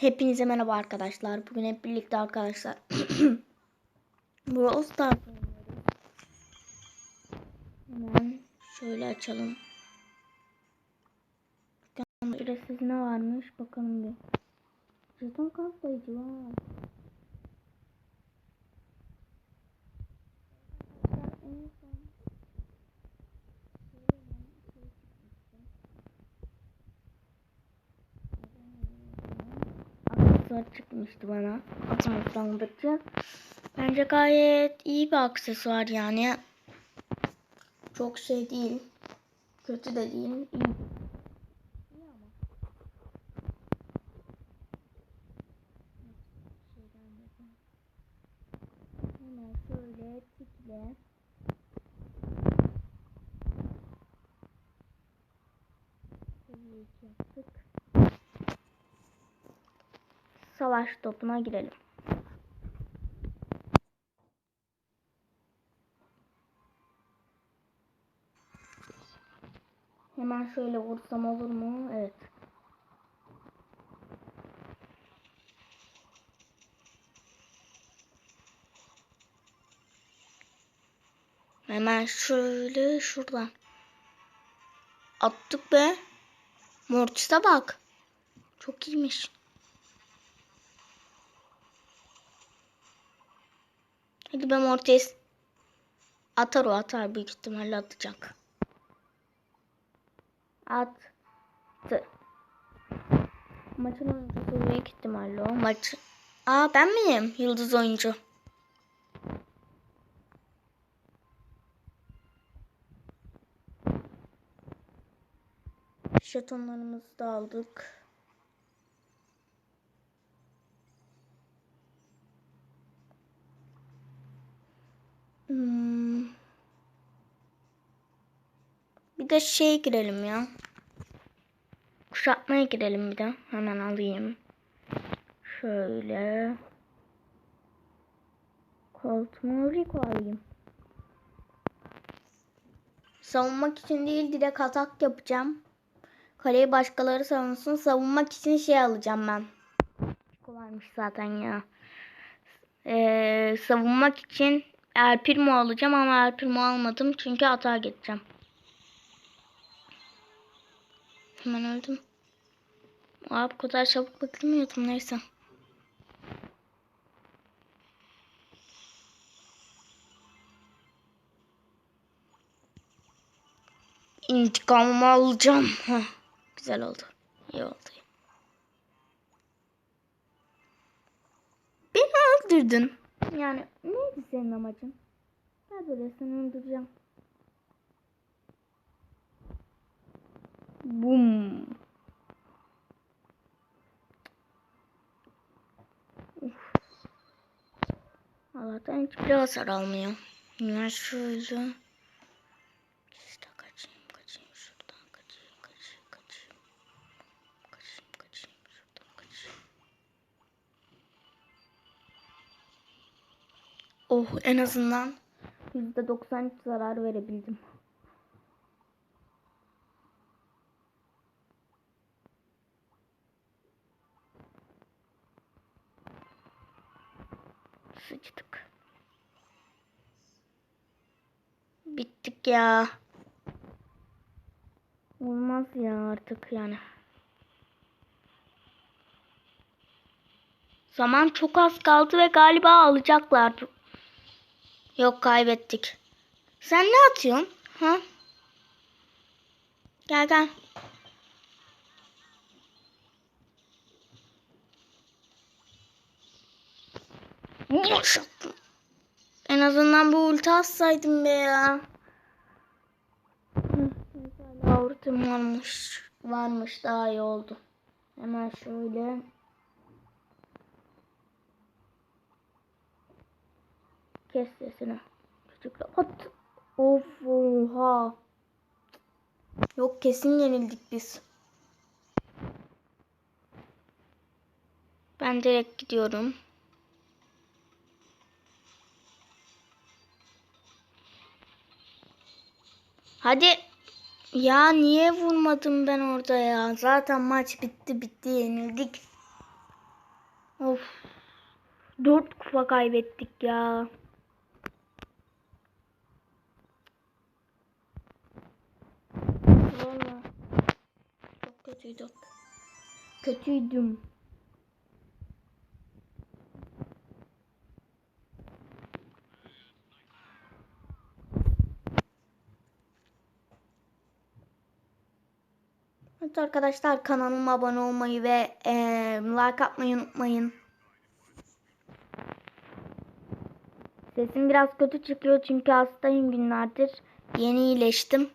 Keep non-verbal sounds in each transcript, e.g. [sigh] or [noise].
Hepinize merhaba arkadaşlar. Bugün hep birlikte arkadaşlar. [clears throat] Brawl Stars. Hemen şöyle açalım. Ücretsiz ne varmış bakalım bir. Jeton kaplayıcı var. Aksesuar çıkmıştı bana. Atmadan Bence gayet iyi bir aksesuar yani. Çok şey değil. Kötü de değil. iyi. Hemen yaptık. Savaş topuna girelim. Hemen şöyle vursam olur mu? Evet. Hemen şöyle şuradan. Attık be. Mortis'e bak. Çok iyiymiş. Hadi be Mortis. Atar o atar büyük ihtimalle atacak. Attı. Maçın oyuncusu büyük ihtimalle o. Maç. Aa ben miyim? Yıldız oyuncu. Jetonlarımızı da aldık. De şey girelim ya. Kuşatmaya girelim bir de. Hemen alayım. Şöyle. Colt Rico alayım. Savunmak için değil direkt atak yapacağım. Kaleyi başkaları savunsun. Savunmak için şey alacağım ben. Rico varmış zaten ya. Ee, savunmak için El Primo alacağım ama El Primo almadım çünkü atağa gideceğim. Hemen öldüm. Aa, bu kadar çabuk beklemiyordum neyse. İntikamımı alacağım. Heh, güzel oldu. İyi oldu. Beni öldürdün. Yani neydi senin amacın? Ben böyle seni öldüreceğim. Bum. Uf. Allah'tan hiçbir hasar almıyor. Ya şöyle. İşte kaçayım kaçayım şuradan kaçayım kaçayım kaçayım. Kaçayım kaçayım şuradan kaçayım. Oh en azından %90 zarar verebildim. Sıçtık. Bittik ya. Olmaz ya artık yani. Zaman çok az kaldı ve galiba alacaklar. Yok kaybettik. Sen ne atıyorsun? Ha? Gel gel. Boş attım. En azından bu ulti atsaydım be ya. Ultim varmış. Varmış daha iyi oldu. Hemen şöyle. Kes sesini. Küçükle at. Of oha. Yok kesin yenildik biz. Ben direkt gidiyorum. Hadi. Ya niye vurmadım ben orada ya? Zaten maç bitti bitti yenildik. Of. Dört kupa kaybettik ya. Valla. Çok kötüydü. Kötüydüm. Evet arkadaşlar kanalıma abone olmayı ve eee, like atmayı unutmayın. Sesim biraz kötü çıkıyor çünkü hastayım günlerdir. Yeni iyileştim.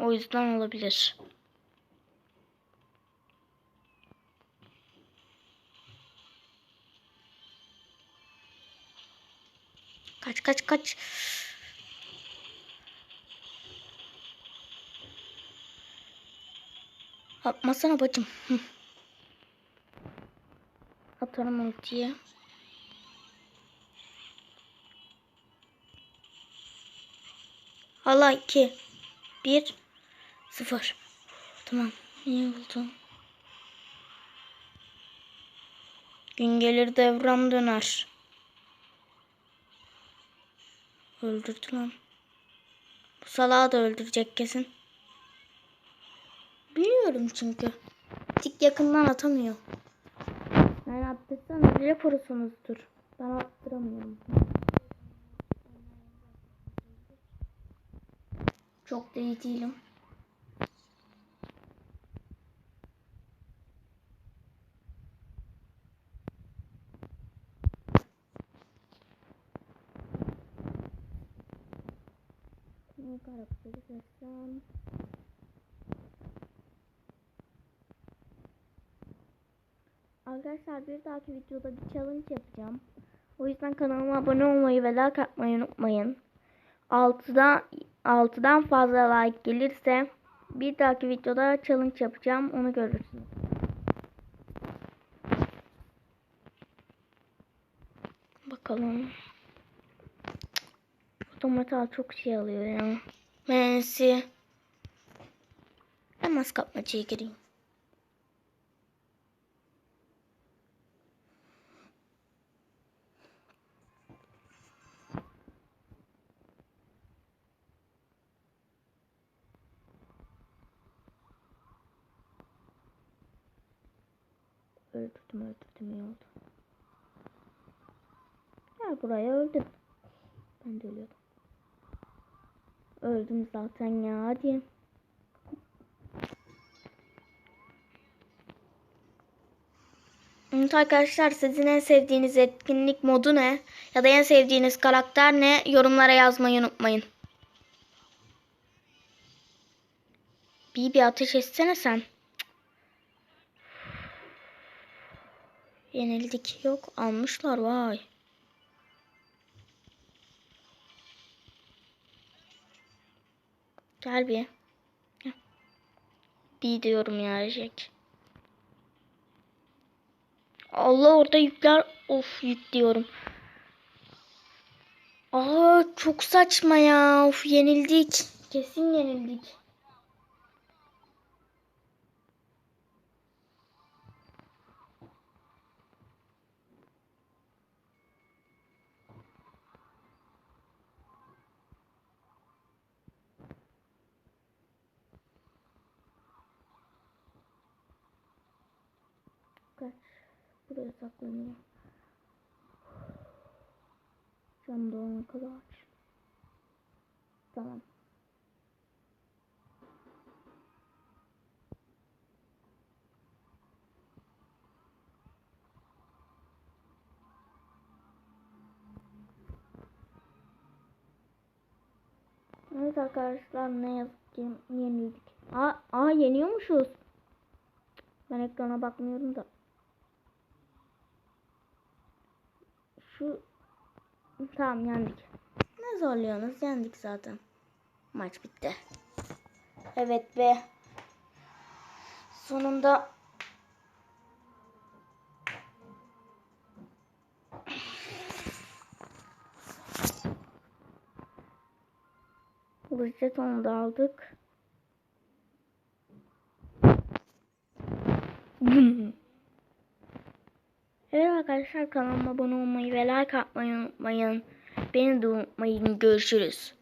O yüzden olabilir. Kaç kaç kaç. Atmasana bacım. Hı. Atarım ultiyi. Hala 2 1 0 Tamam. İyi oldu. Gün gelir devran döner. Öldürdü lan. Bu salağı da öldürecek kesin. Biliyorum çünkü. Tik yakından atamıyor. Yani attırsan bile korusunuzdur. Ben attıramıyorum. Çok da iyi değilim. Arkadaşlar bir dahaki videoda bir challenge yapacağım. O yüzden kanalıma abone olmayı ve like atmayı unutmayın. 6'dan 6'dan fazla like gelirse bir dahaki videoda challenge yapacağım. Onu görürsünüz. Bakalım. Otomatik çok şey alıyor ya. Mensi. Hemen kapmacaya gireyim. Öldürdüm öldürdüm iyi oldu. Gel buraya öldüm. Ben de ölüyordum. Öldüm zaten ya hadi. Evet arkadaşlar sizin en sevdiğiniz etkinlik modu ne? Ya da en sevdiğiniz karakter ne? Yorumlara yazmayı unutmayın. Bir ateş etsene sen. Yenildik. Yok almışlar vay. Gel bir. Bir diyorum ya Jack. Allah orada yükler. Of yük diyorum. Aa çok saçma ya. Of yenildik. Kesin yenildik. Kaç. Buraya saklanıyor. Cam doğana kadar. Tamam. Evet arkadaşlar ne yazık ki yenildik. Aa, aa yeniyormuşuz. Ben ekrana bakmıyorum da. Şu tamam yendik. Ne zorluyorsunuz? Yendik zaten. Maç bitti. Evet ve sonunda Kılıç jetonu da aldık. evet arkadaşlar kanalıma abone olmayı ve like atmayı unutmayın. Beni de unutmayın. Görüşürüz.